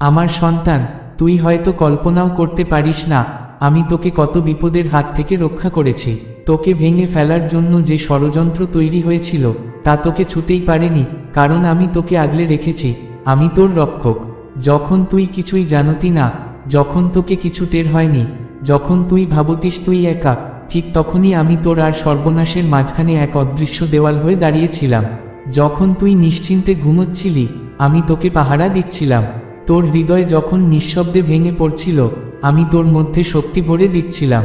আমার সন্তান, তুই হয়তো কল্পনাও করতে পারিস না, আমি তোকে কত বিপদের হাত থেকে রক্ষা করেছি। তোকে ভেঙে ফেলার জন্য যে ষড়যন্ত্র তৈরি হয়েছিল, তা তোকে ছুতেই পারেনি, কারণ আমি তোকে আগলে রেখেছি, আমি তোর রক্ষক। যখন তুই কিছুই জানতি না, যখন তোকে কিছু টের হয়নি, যখন তুই ভাবতিস তুই একা, ঠিক তখনই আমি তোর আর সর্বনাশের মাঝখানে এক অদৃশ্য দেওয়াল হয়ে দাঁড়িয়েছিলাম। যখন তুই নিশ্চিন্তে ঘুমোচ্ছিলি, আমি তোকে পাহারা দিচ্ছিলাম। তোর হৃদয় যখন নিঃশব্দে ভেঙে পড়ছিল, আমি তোর মধ্যে শক্তি ভরে দিচ্ছিলাম।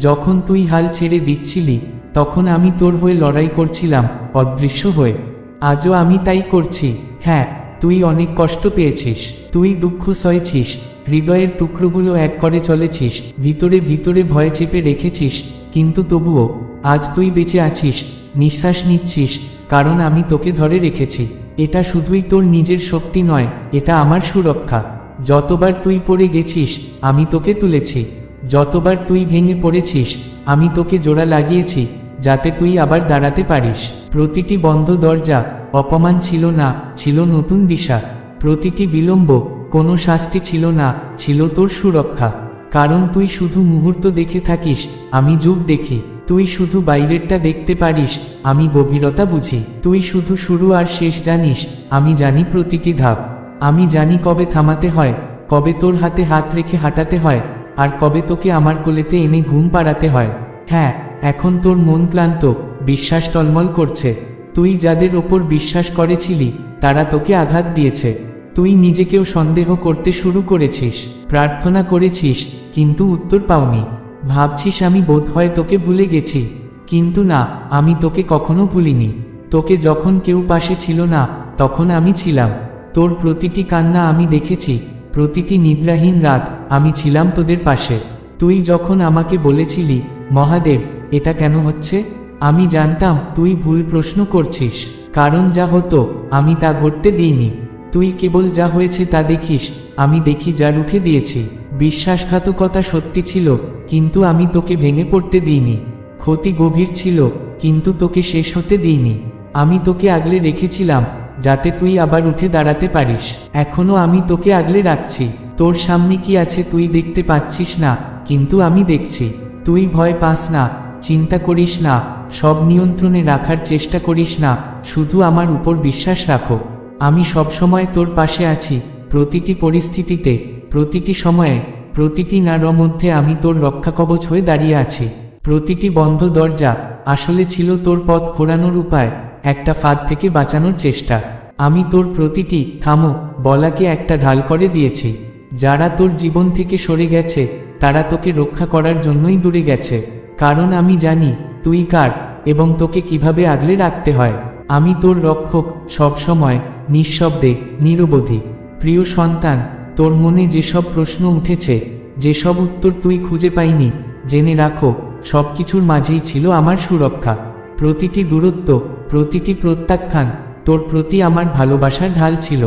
যখন তুই হাল ছেড়ে দিচ্ছিলি, তখন আমি তোর হয়ে লড়াই করছিলাম, অদৃশ্য হয়ে। আজও আমি তাই করছি। হ্যাঁ তুই অনেক কষ্ট পেয়েছিস। তুই দুঃখ সয়েছিস। হৃদয়ের টুকরোগুলো এক করে চলেছিস। ভিতরে ভিতরে ভয় চেপে রেখেছিস। কিন্তু তবুও, আজ তুই বেঁচে আছিস, নিঃশ্বাস নিচ্ছিস, কারণ আমি তোকে ধরে রেখেছি। এটা শুধুই তোর নিজের শক্তি নয়, এটা আমার সুরক্ষা। যতবার তুই পড়ে গেছিস, আমি তোকে তুলেছি। যতবার তুই ভেঙে পড়েছিস, আমি তোকে জোড়া লাগিয়েছি, যাতে তুই আবার দাঁড়াতে পারিস। প্রতিটি বন্ধ দরজা অপমান ছিল না, ছিল নতুন দিশা। প্রতিটি বিলম্ব কোনো শাস্তি ছিল না, ছিল তোর সুরক্ষা। কারণ তুই শুধু মুহূর্ত দেখে থাকিস, আমি যুগ দেখি। তুই শুধু বাইরেরটা দেখতে পারিস, আমি গভীরতা বুঝি। তুই শুধু শুরু আর শেষ জানিস, আমি জানি প্রতিটি ধাপ। আমি জানি কবে থামাতে হয়, কবে তোর হাতে হাত রেখে হাঁটাতে হয়, আর কবে তোকে আমার কোলেতে এনে ঘুম পাড়াতে হয়। হ্যাঁ এখন তোর মন ক্লান্ত, বিশ্বাস টলমল করছে। তুই যাদের ওপর বিশ্বাস করেছিলি, তারা তোকে আঘাত দিয়েছে। তুই নিজেকেও সন্দেহ করতে শুরু করেছিস, প্রার্থনা করেছিস, কিন্তু উত্তর পাওনি। ভাবছিস আমি বোধ হয় তোকে ভুলে গেছি। কিন্তু না, আমি তোকে কখনো ভুলিনি। তোকে যখন কেউ পাশে ছিল না, তখন আমি ছিলাম। তোর প্রতিটি কান্না আমি দেখেছি। প্রতিটি নিদ্রাহীন রাত আমি ছিলাম তোদের পাশে। তুই যখন আমাকে বলেছিলি, মহাদেব, এটা কেন হচ্ছে? আমি জানতাম তুই ভুল প্রশ্ন করছিস। কারণ যা হতো, আমি তা ঘটতে দিইনি। তুই কেবল যা হয়েছে তা দেখিস, আমি দেখি যা রুখে দিয়েছি। বিশ্বাসঘাতকতা সত্যি ছিল, কিন্তু আমি তোকে ভেঙে পড়তে দিইনি। ক্ষতি গভীর ছিল, কিন্তু তোকে শেষ হতে দিইনি। আমি তোকে আগলে রেখেছিলাম, যাতে তুই আবার উঠে দাঁড়াতে পারিস। এখনও আমি তোকে আগলে রাখছি। তোর সামনে কি আছে তুই দেখতে পাচ্ছিস না, কিন্তু আমি দেখছি। তুই ভয় পাস না, চিন্তা করিস না, সব নিয়ন্ত্রণে রাখার চেষ্টা করিস না, শুধু আমার উপর বিশ্বাস রাখো। আমি সবসময় তোর পাশে আছি, প্রতিটি পরিস্থিতিতে। প্রতিটি সময়ে, প্রতিটি নাড় মধ্যে আমি তোর রক্ষা কবচ হয়ে দাঁড়িয়ে আছি। প্রতিটি বন্ধ দরজা আসলে ছিল তোর পথ ঘোরানোর উপায়, একটা ফাঁদ থেকে বাঁচানোর চেষ্টা। আমি তোর প্রতিটি, থামো, বলাকে একটা ঢাল করে দিয়েছি। যারা তোর জীবন থেকে সরে গেছে, তারা তোকে রক্ষা করার জন্যই দূরে গেছে। কারণ আমি জানি, তুই কার, এবং তোকে কীভাবে আগলে রাখতে হয়। আমি তোর রক্ষক, সবসময়, নিঃশব্দে, নিরবধি। প্রিয় সন্তান তোর মনে যেসব প্রশ্ন উঠেছে, যেসব উত্তর তুই খুঁজে পাইনি, জেনে রাখো সব কিছুর মাঝেই ছিল আমার সুরক্ষা। প্রতিটি দূরত্ব, প্রতিটি প্রত্যাখ্যান, তোর প্রতি আমার ভালোবাসার ঢাল ছিল।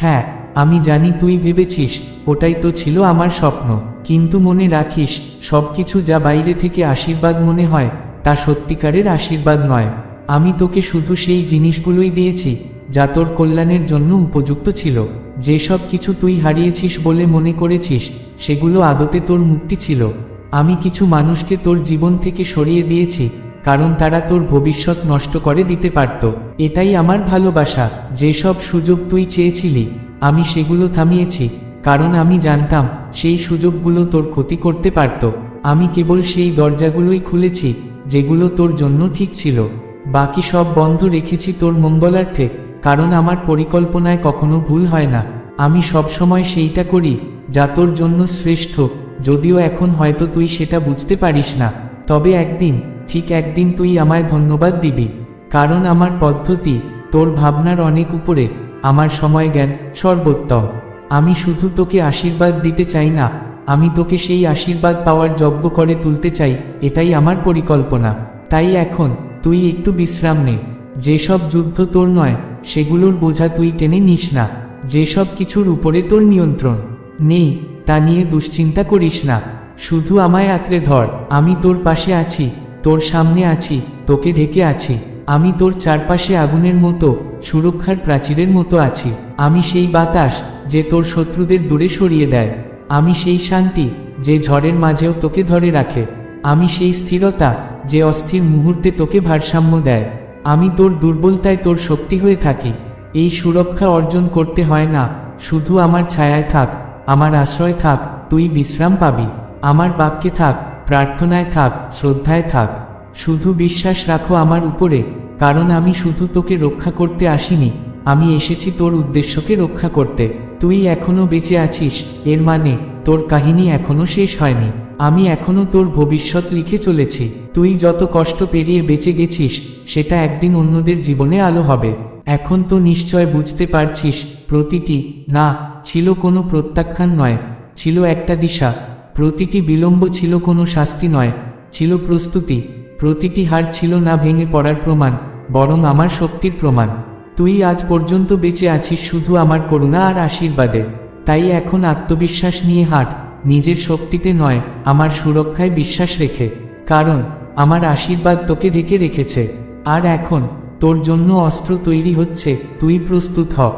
হ্যাঁ আমি জানি তুই ভেবেছিস, ওটাই তো ছিল আমার স্বপ্ন। কিন্তু মনে রাখিস সব কিছু যা বাইরে থেকে আশীর্বাদ মনে হয়, তা সত্যিকারের আশীর্বাদ নয়। আমি তোকে শুধু সেই জিনিসগুলোই দিয়েছি, যা তোর কল্যাণের জন্য উপযুক্ত ছিল। যেসব কিছু তুই হারিয়েছিস বলে মনে করেছিস, সেগুলো আদতে তোর মুক্তি ছিল। আমি কিছু মানুষকে তোর জীবন থেকে সরিয়ে দিয়েছি, কারণ তারা তোর ভবিষ্যৎ নষ্ট করে দিতে পারত। এটাই আমার ভালোবাসা, যেসব সুযোগ তুই চেয়েছিলি, আমি সেগুলো থামিয়েছি, কারণ আমি জানতাম, সেই সুযোগগুলো তোর ক্ষতি করতে পারত। আমি কেবল সেই দরজাগুলোই খুলেছি, যেগুলো তোর জন্য ঠিক ছিল। বাকি সব বন্ধ রেখেছি তোর মঙ্গলার্থে। কারণ আমার পরিকল্পনায় কখনো ভুল হয় না। আমি সবসময় সেইটা করি, যা তোর জন্য শ্রেষ্ঠ, যদিও এখন হয়তো তুই সেটা বুঝতে পারিস না। তবে একদিন, ঠিক একদিন তুই আমায় ধন্যবাদ দিবি। কারণ আমার পদ্ধতি, তোর ভাবনার অনেক উপরে, আমার সময় জ্ঞান সর্বোত্তম। আমি শুধু তোকে আশীর্বাদ দিতে চাই না, আমি তোকে সেই আশীর্বাদ পাওয়ার যজ্ঞ করে তুলতে চাই, এটাই আমার পরিকল্পনা। তাই এখন, তুই একটু বিশ্রাম নে। যেসব যুদ্ধ তোর নয় সেগুলোর বোঝা তুই টেনে নিস না। যেসব কিছুর উপরে তোর নিয়ন্ত্রণ। নেই, তা নিয়ে দুশ্চিন্তা করিস না। শুধু আমায় আঁকড়ে ধর, আমি তোর পাশে আছি, তোর সামনে আছি, তোকে ঢেকে আছি। আমি তোর চারপাশে আগুনের মতো, সুরক্ষার প্রাচীরের মতো আছি। আমি সেই বাতাস, যে তোর শত্রুদের দূরে সরিয়ে দেয়। আমি সেই শান্তি, যে ঝড়ের মাঝেও তোকে ধরে রাখে। আমি সেই স্থিরতা, যে অস্থির মুহূর্তে তোকে ভারসাম্য দেয়। আমি তোর দুর্বলতায় তোর শক্তি হয়ে থাকি। এই সুরক্ষা অর্জন করতে হয় না। শুধু আমার ছায়ায় থাক, আমার আশ্রয় থাক, তুই বিশ্রাম পাবি। আমার বাক্যে থাক, প্রার্থনায় থাক, শ্রদ্ধায় থাক। শুধু বিশ্বাস রাখো আমার উপরে, কারণ আমি শুধু তোকে রক্ষা করতে আসিনি। আমি এসেছি তোর উদ্দেশ্যকে রক্ষা করতে। তুই এখনও বেঁচে আছিস, এর মানে তোর কাহিনী এখনও শেষ হয়নি। আমি এখনও তোর ভবিষ্যৎ লিখে চলেছি। তুই যত কষ্ট পেরিয়ে বেঁচে গেছিস, সেটা একদিন অন্যদের জীবনে আলো হবে। এখন তো নিশ্চয় বুঝতে পারছিস, প্রতিটি, না, ছিল কোনো প্রত্যাখ্যান নয়, ছিল একটা দিশা। প্রতিটি বিলম্ব ছিল কোনো শাস্তি নয়, ছিল প্রস্তুতি। প্রতিটি হার ছিল না ভেঙে পড়ার প্রমাণ, বরং আমার শক্তির প্রমাণ। তুই আজ পর্যন্ত বেঁচে আছিস শুধু আমার করুণা আর আশীর্বাদে। তাই এখন আত্মবিশ্বাস নিয়ে হাঁট। নিজের শক্তিতে নয়, আমার সুরক্ষায় বিশ্বাস রেখে। কারণ, আমার আশীর্বাদ তোকে ঢেকে রেখেছে। আর এখন, তোর জন্য অস্ত্র তৈরি হচ্ছে, তুই প্রস্তুত হ।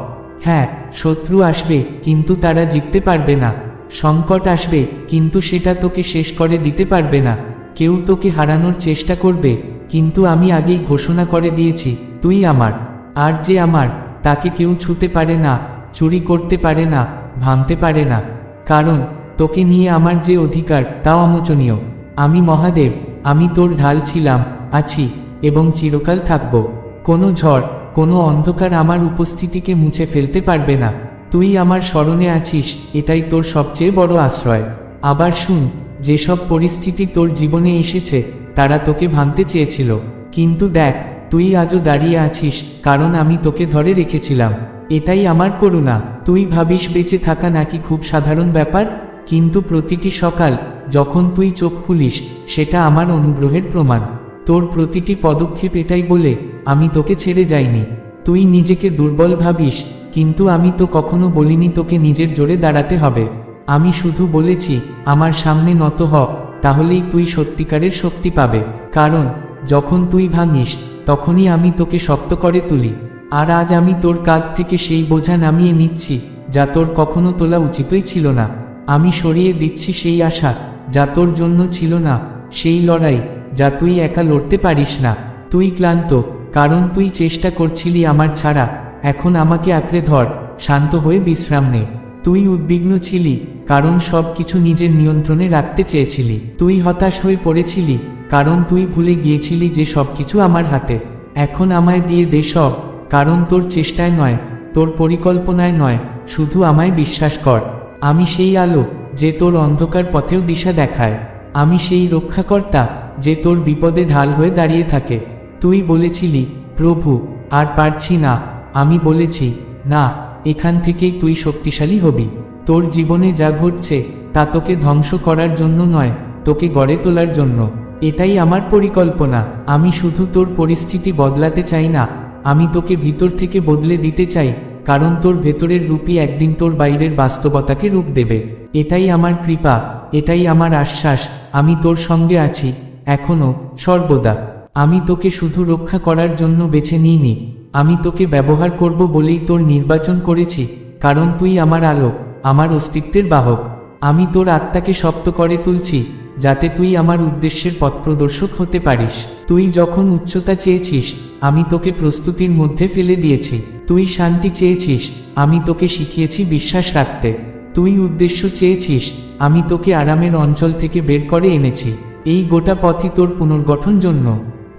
হ্যাঁ শত্রু আসবে, কিন্তু তারা জিততে পারবে না। সংকট আসবে, কিন্তু সেটা তোকে শেষ করে দিতে পারবে না। কেউ তোকে হারানোর চেষ্টা করবে, কিন্তু আমি আগেই ঘোষণা করে দিয়েছি, তুই আমার। আর যে আমার, তাকে কেউ ছুতে পারে না, চুরি করতে পারে না, ভাঙতে পারে না। কারণ তোকে নিয়ে আমার যে অধিকার, তাও অমোচনীয়। আমি মহাদেব, আমি তোর ঢাল ছিলাম, আছি, এবং চিরকাল থাকব। কোনো ঝড়, কোনো অন্ধকার আমার উপস্থিতিকে মুছে ফেলতে পারবে না। তুই আমার স্মরণে আছিস, এটাই তোর সবচেয়ে বড় আশ্রয়। আবার শুন, যেসব পরিস্থিতি তোর জীবনে এসেছে, তারা তোকে ভাঙতে চেয়েছিল। কিন্তু দেখ, তুই আজও দাঁড়িয়ে আছিস, কারণ আমি তোকে ধরে রেখেছিলাম। এটাই আমার করুণা। তুই ভাবিস বেঁচে থাকা নাকি খুব সাধারণ ব্যাপার? কিন্তু প্রতিটি সকাল যখন তুই চোখ খুলিস, সেটা আমার অনুগ্রহের প্রমাণ। তোর প্রতিটি পদক্ষেপ এটাই বলে, আমি তোকে ছেড়ে যাইনি। তুই নিজেকে দুর্বল ভাবিস, কিন্তু আমি তো কখনো বলিনি তোকে নিজের জোরে দাঁড়াতে হবে। আমি শুধু বলেছি, আমার সামনে নত হ, তাহলেই তুই সত্যিকারের শক্তি পাবে। কারণ, যখন তুই ভাঙিস, তখনই আমি তোকে শক্ত করে তুলি। আর আজ আমি তোর কাঁধ থেকে সেই বোঝা নামিয়ে নিচ্ছি, যা তোর কখনো তোলা উচিতই ছিল না। আমি সরিয়ে দিচ্ছি সেই আশা, যা তোর জন্য ছিল না, সেই লড়াই, যা তুই একা লড়তে পারিস না। তুই ক্লান্ত, কারণ তুই চেষ্টা করছিলি আমার ছাড়া। এখন আমাকে আঁকড়ে ধর, শান্ত হয়ে বিশ্রাম নে। তুই উদ্বিগ্ন ছিলি, কারণ সব কিছু নিজের নিয়ন্ত্রণে রাখতে চেয়েছিলি। তুই হতাশ হয়ে পড়েছিলি, কারণ তুই ভুলে গিয়েছিলি যে সব কিছু আমার হাতে। এখন আমায় দিয়ে দে সব, কারণ তোর চেষ্টায় নয়, তোর পরিকল্পনায় নয়, শুধু আমায় বিশ্বাস কর। আমি সেই আলো যে তোর অন্ধকার পথেও দিশা দেখায়। আমি সেই রক্ষাকর্তা যে তোর বিপদে ঢাল হয়ে দাঁড়িয়ে থাকে। তুই বলেছিলি, প্রভু, আর পারছি না। আমি বলেছি, না, এখান থেকেই তুই শক্তিশালী হবি। তোর জীবনে যা ঘটছে, তা তোকে ধ্বংস করার জন্য নয়, তোকে গড়ে তোলার জন্য। এটাই আমার পরিকল্পনা। আমি শুধু তোর পরিস্থিতি বদলাতে চাই না। আমি তোকে ভিতর থেকে বদলে দিতে চাই। কারণ তোর ভেতরের রূপই একদিন তোর বাইরের বাস্তবতাকে রূপ দেবে। এটাই আমার কৃপা, এটাই আমার আশ্বাস, আমি তোর সঙ্গে আছি, এখনও, সর্বদা। আমি তোকে শুধু রক্ষা করার জন্য বেছে নিইনি। আমি তোকে ব্যবহার করব বলেই তোর নির্বাচন করেছি, কারণ তুই আমার আলো আমার অস্তিত্বের বাহক। আমি তোর আত্মাকে শক্ত করে তুলছি যাতে তুই আমার উদ্দেশ্যের পথপ্রদর্শক হতে পারিস। তুই যখন উচ্চতা চেয়েছিস, আমি তোকে প্রস্তুতির মধ্যে ফেলে দিয়েছি। তুই শান্তি চেয়েছিস, আমি তোকে শিখিয়েছি বিশ্বাস রাখতে। তুই উদ্দেশ্য চেয়েছিস, আমি তোকে আরামের অঞ্চল থেকে বের করে এনেছি। এই গোটা পথই তোর পুনর্গঠন জন্য।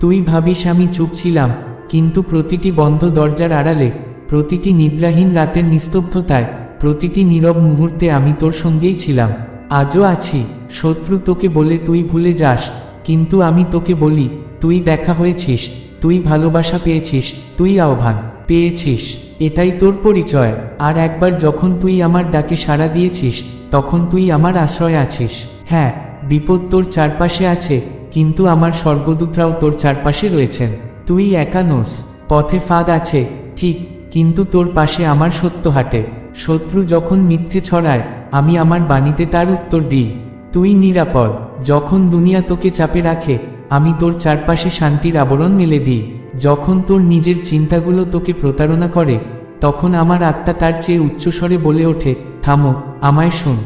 তুই ভাবিস আমি চুপ ছিলাম, কিন্তু প্রতিটি বন্ধ দরজার আড়ালে, প্রতিটি নিদ্রাহীন রাতের নিস্তব্ধতায়, প্রতিটি নীরব মুহূর্তে আমি তোর সঙ্গেই ছিলাম। আজও আছি, শত্রু তোকে বলে তুই ভুলে যাস, কিন্তু আমি তোকে বলি, তুই দেখা হয়েছিস, তুই ভালোবাসা পেয়েছিস, তুই আহ্বান পেয়েছিস, এটাই তোর পরিচয়, আর একবার যখন তুই আমার ডাকে সাড়া দিয়েছিস, তখন তুই আমার আশ্রয় আছিস। হ্যাঁ বিপদ তোর চারপাশে আছে, কিন্তু আমার স্বর্গদূতরাও তোর চারপাশে রয়েছেন। তুই একা নোস, পথে ফাঁদ আছে, ঠিক, কিন্তু তোর পাশে আমার সত্য হাঁটে। শত্রু যখন মিথ্যে ছড়ায় আমি আমার বাণীতে তার উত্তর দিই। তুই নিরাপদ। যখন দুনিয়া তোকে চাপে রাখে, আমি তোর চারপাশে শান্তির আবরণ মেলে দিই। যখন তোর নিজের চিন্তাগুলো তোকে প্রতারণা করে, তখন আমার আত্মা তার চেয়ে উচ্চস্বরে বলে ওঠে, থামো, আমায় শোন।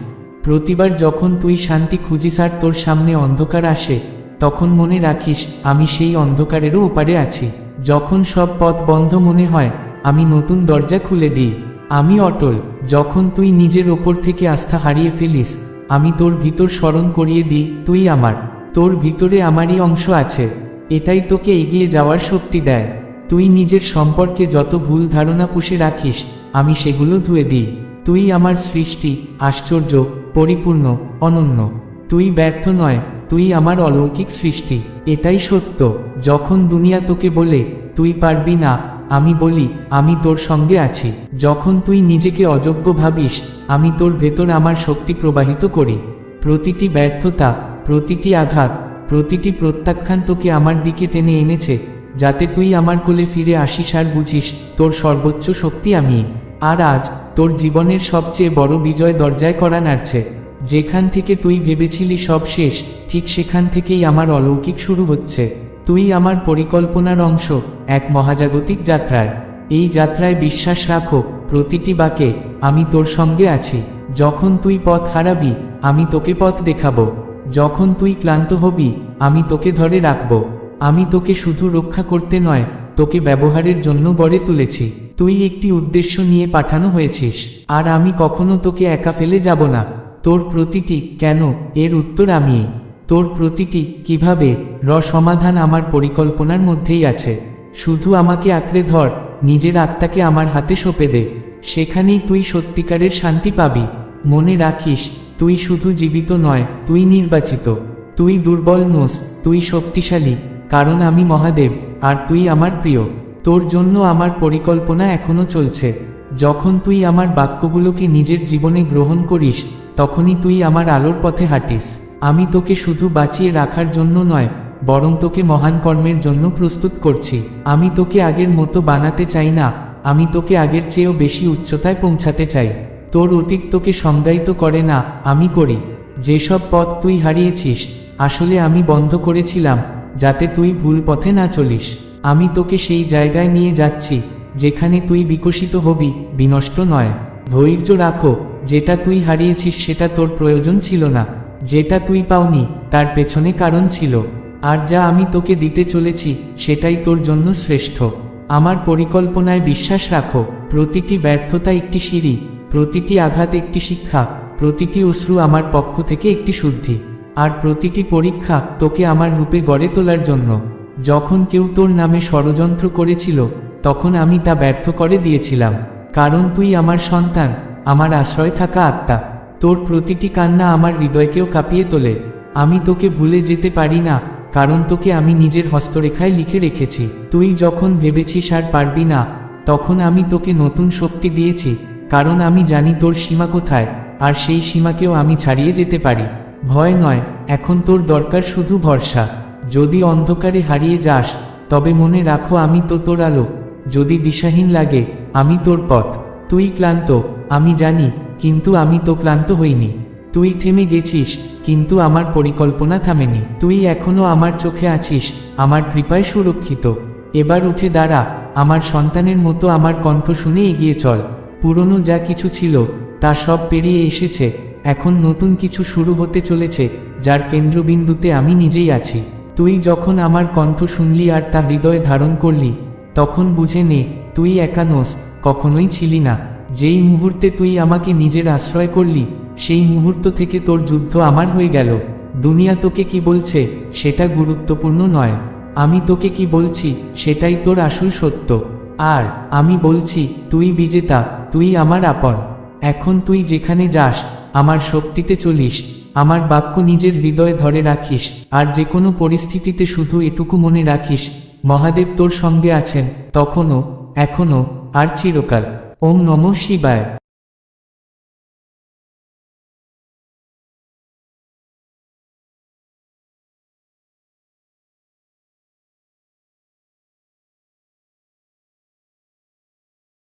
প্রতিবার যখন তুই শান্তি খুঁজিস আর তোর সামনে অন্ধকার আসে, তখন মনে রাখিস, আমি সেই অন্ধকারেরও ওপারে আছি। যখন সব পথ বন্ধ মনে হয়, আমি নতুন দরজা খুলে দিই। আমি অটল, যখন তুই নিজের ওপর থেকে আস্থা হারিয়ে ফেলিস, আমি তোর ভিতর স্মরণ করিয়ে দিই, তুই আমার, তোর ভিতরে আমারই অংশ আছে। এটাই তোকে এগিয়ে যাওয়ার শক্তি দেয়। তুই নিজের সম্পর্কে যত ভুল ধারণা পুষে রাখিস, আমি সেগুলো ধুয়ে দিই। তুই আমার সৃষ্টি, আশ্চর্য, পরিপূর্ণ, অনন্য। তুই ব্যর্থ নয়, তুই আমার অলৌকিক সৃষ্টি। এটাই সত্য, যখন দুনিয়া তোকে বলে, তুই পারবি না আমি বলি, আমি তোর সঙ্গে আছি। যখন তুই নিজেকে অযোগ্য ভাবিস, আমি তোর ভেতর আমার শক্তি প্রবাহিত করি। প্রতিটি ব্যর্থতা, প্রতিটি আঘাত, প্রতিটি প্রত্যাখ্যান তোকে আমার দিকে টেনে এনেছে, যাতে তুই আমার কোলে ফিরে আসিস আর বুঝিস, তোর সর্বোচ্চ শক্তি আমি। আর আজ, তোর জীবনের সবচেয়ে বড় বিজয় দরজায় করা নাড়ছে। যেখান থেকে তুই ভেবেছিলি সব শেষ, ঠিক সেখান থেকেই আমার অলৌকিক শুরু হচ্ছে। তুই আমার পরিকল্পনার অংশ, এক মহাজাগতিক যাত্রায় এই যাত্রায় বিশ্বাস রাখো, প্রতিটি বাকে আমি তোর সঙ্গে আছি। যখন তুই পথ হারাবি, আমি তোকে পথ দেখাবো। যখন তুই ক্লান্ত হবি, আমি তোকে ধরে রাখব। আমি তোকে শুধু রক্ষা করতে নয়, তোকে ব্যবহারের জন্য গড়ে তুলেছি। তুই একটি উদ্দেশ্য নিয়ে পাঠানো হয়েছিস, আর আমি কখনো তোকে একা ফেলে যাব না। তোর প্রতিটি কেন, এর উত্তর আমি। তোর প্রতিটি কীভাবে র সমাধান আমার পরিকল্পনার মধ্যেই আছে। শুধু আমাকে আঁকড়ে ধর, নিজের আত্মাকে আমার হাতে সঁপে দে। সেখানেই তুই সত্যিকারের শান্তি পাবি। মনে রাখিস, তুই শুধু জীবিত নয়, তুই নির্বাচিত। তুই দুর্বল নোস, তুই শক্তিশালী, কারণ আমি মহাদেব, আর তুই আমার প্রিয়। তোর জন্য আমার পরিকল্পনা এখনও চলছে। যখন তুই আমার বাক্যগুলোকে নিজের জীবনে গ্রহণ করিস, তখনই তুই আমার আলোর পথে হাঁটিস। আমি তোকে শুধু বাঁচিয়ে রাখার জন্য নয়, বরং তোকে মহান কর্মের জন্য প্রস্তুত করছি। আমি তোকে আগের মতো বানাতে চাই না, আমি তোকে আগের চেয়েও বেশি উচ্চতায় পৌঁছাতে চাই। তোর অতীত তোকে সংজ্ঞায়িত করে না, আমি করি। যেসব পথ তুই হারিয়েছিস, আসলে আমি বন্ধ করেছিলাম, যাতে তুই ভুল পথে না চলিস। আমি তোকে সেই জায়গায় নিয়ে যাচ্ছি, যেখানে তুই বিকশিত হবি, বিনষ্ট নয়। ধৈর্য রাখো, যেটা তুই হারিয়েছিস সেটা তোর প্রয়োজন ছিল না। যেটা তুই পাওনি, তার পেছনে কারণ ছিল। আর যা আমি তোকে দিতে চলেছি, সেটাই তোর জন্য শ্রেষ্ঠ। আমার পরিকল্পনায় বিশ্বাস রাখো, প্রতিটি ব্যর্থতা একটি সিঁড়ি, প্রতিটি আঘাত একটি শিক্ষা, প্রতিটি অশ্রু আমার পক্ষ থেকে একটি শুদ্ধি। আর প্রতিটি পরীক্ষা তোকে আমার রূপে গড়ে তোলার জন্য। যখন কেউ তোর নামে ষড়যন্ত্র করেছিল, তখন আমি তা ব্যর্থ করে দিয়েছিলাম। কারণ তুই আমার সন্তান, আমার আশ্রয় থাকা আত্মা। তোর প্রতিটি কান্না আমার হৃদয়কেও কাঁপিয়ে তোলে। আমি তোকে ভুলে যেতে পারি না, কারণ তোকে আমি নিজের হস্তরেখায় লিখে রেখেছি। তুই যখন ভেবেছিস আর পারবি না, তখন আমি তোকে নতুন শক্তি দিয়েছি, কারণ আমি জানি তোর সীমা কোথায়, আর সেই সীমাকেও আমি ছাড়িয়ে যেতে পারি। ভয় নয়, এখন তোর দরকার শুধু ভরসা। যদি অন্ধকারে হারিয়ে যাস, তবে মনে রাখো আমি তো তোর আলো। যদি দিশাহীন লাগে, আমি তোর পথ। তুই ক্লান্ত, আমি জানি কিন্তু আমি তো ক্লান্ত হইনি। তুই থেমে গেছিস, কিন্তু আমার পরিকল্পনা থামেনি। তুই এখনও আমার চোখে আছিস, আমার কৃপায় সুরক্ষিত। এবার উঠে দাঁড়া, আমার সন্তানের মতো আমার কণ্ঠ শুনে এগিয়ে চল। পুরনো যা কিছু ছিল, তা সব পেরিয়ে এসেছে। এখন নতুন কিছু শুরু হতে চলেছে, যার কেন্দ্রবিন্দুতে আমি নিজেই আছি। তুই যখন আমার কণ্ঠ শুনলি আর তা হৃদয়ে ধারণ করলি, তখন বুঝে নে, তুই একা নোস, কখনোই ছিলি না। যেই মুহূর্তে তুই আমাকে নিজের আশ্রয় করলি, সেই মুহূর্ত থেকে তোর যুদ্ধ আমার হয়ে গেল। দুনিয়া তোকে কি বলছে, সেটা গুরুত্বপূর্ণ নয়। আমি তোকে কি বলছি, সেটাই তোর আসল সত্য। আর, আমি বলছি, তুই বিজেতা, তুই আমার আপন। এখন তুই যেখানে যাস, আমার শক্তিতে চলিস, আমার বাক্য নিজের হৃদয়ে ধরে রাখিস, আর যে কোনো পরিস্থিতিতে শুধু এটুকু মনে রাখিস, মহাদেব তোর সঙ্গে আছেন, তখনও, এখনও, আর চিরকাল। ওম নম শিবায়।